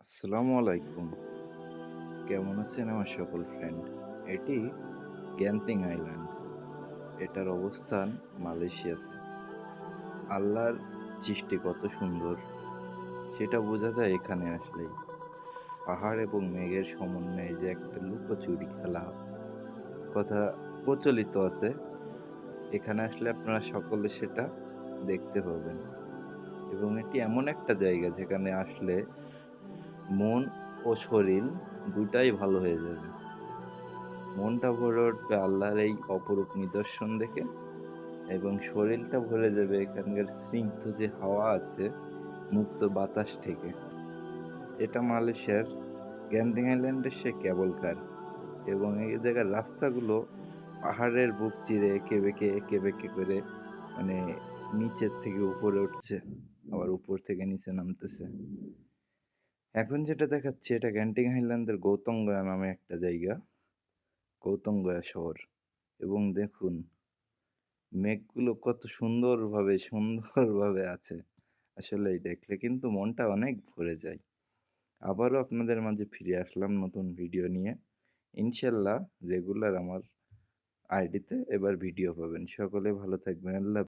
আসসালামু আলাইকুম। কেমন আছেন আমার সকল ফ্রেন্ড এটি গ্যান্তিং আইল্যান্ড এটার অবস্থান মালয়েশিয়াতে। আল্লাহর সৃষ্টি কত সুন্দর, সেটা বোঝা যায় এখানে আসলেই। পাহাড় এবং মেঘের সমন্বয়ে যে একটা লুকোচুরি খেলা। কথা প্রচলিত আছে। এখানে আসলে আপনারা সকলে সেটা দেখতে পাবেন। এবং এটি এমন একটা জায়গা যেখানে আসলে মন ও শরীর দুটাই ভালো হয়ে যাবে। মনটা ভরে উঠবে আল্লাহর এই অপরূপ নিদর্শন দেখে এবং শরীরটা ভরে যাবে এখানকার স্নিগ্ধ যে হাওয়া আছে, মুক্ত বাতাস থেকে। এটা মালয়েশিয়ার গ্যান্দিং আইল্যান্ডের সে কেবল কার এবং এই জায়গার রাস্তাগুলো পাহাড়ের বুক চিরে এঁকে বেঁকে এঁকে বেঁকে করে মানে নিচের থেকে উপরে উঠছে, আবার উপর থেকে নিচে নামতেছে। এখন যেটা দেখাচ্ছে, এটা গ্যান্টিং হাইল্যান্ডের গৌতঙ্গয়া নামে একটা জায়গা। গৌতঙ্গয়া শহর। এবং দেখুন, মেঘগুলো কত সুন্দরভাবে সুন্দরভাবে আছে। আসলে দেখলে কিন্তু মনটা অনেক ভরে যায়। আবারও আপনাদের মাঝে ফিরে আসলাম নতুন ভিডিও নিয়ে। ইনশাল্লাহ রেগুলার আমার আইডিতে এবার ভিডিও পাবেন। সকলে ভালো থাকবেন। আল্লাহ